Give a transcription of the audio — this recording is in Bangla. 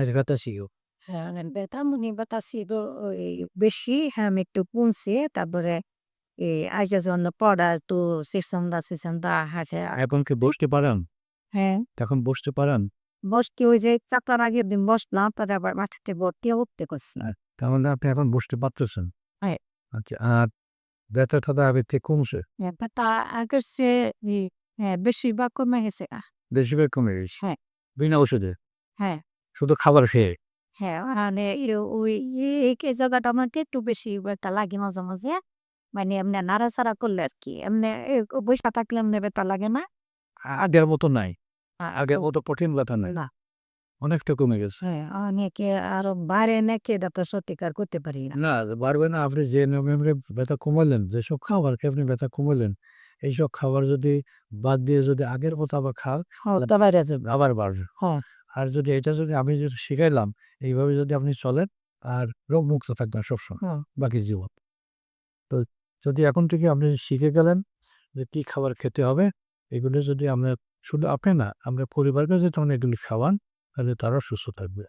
এর হ্যাঁ, ব্যথা মনে ব্যথা ছিল ওই বেশি, হ্যাঁ, আমি একটু কমছে। তারপরে এই আইসা যখন পড়া একটু সিসন্দা সিসন্দা হাঁটে এখন কি বসতে পারেন? হ্যাঁ, এখন বসতে পারেন? বসতে ওই যে চাকতার আগের দিন বসলাম তারপরে আবার মাথাতে ভর্তি উঠতে করছে। তার মানে আপনি এখন বসতে পারতেছেন? হ্যাঁ। আচ্ছা আর ব্যথা টাথা আগের থেকে কমছে? হ্যাঁ, ব্যথা আগের হ্যাঁ, বেশিরভাগ কমে গেছে। বেশিরভাগ কমে গেছে? হ্যাঁ। বিনা ওষুধে? হ্যাঁ, শুধু খাবার খেয়ে। হ্যাঁ, মানে ওই এই এই জায়গাটা আমাকে একটু বেশি ব্যথা লাগে মাঝে মাঝে। মানে এমনি নাড়াচাড়া করলে আর কি এমনি বৈশা থাকলে এমনি ব্যথা লাগে না। আগের মতো নাই। আগের মতো কঠিন ব্যথা নাই। না। অনেকটা কমে গেছে। হ্যাঁ অনেকে আরও বাইরে নাকি এটা তো সত্যিকার করতে পারি না। না পারবে না আপনি যে নিয়মে ব্যথা কমালেন যেসব খাবার খেয়ে আপনি ব্যথা কমালেন এইসব খাবার যদি বাদ দিয়ে যদি আগের মতো আবার খান বাইরে আবার বাড়বে। হ্যাঁ। আর যদি এটা যদি আমি যদি শিখাইলাম এইভাবে যদি আপনি চলেন আর রোগ মুক্ত থাকবেন সবসময়। বাকি জীবন তো যদি এখন থেকে আপনি শিখে গেলেন যে কী খাবার খেতে হবে এগুলো যদি আমরা শুধু আপনি না আমরা পরিবারকে যদি তখন এগুলি খাওয়ান তাহলে তারা সুস্থ থাকবে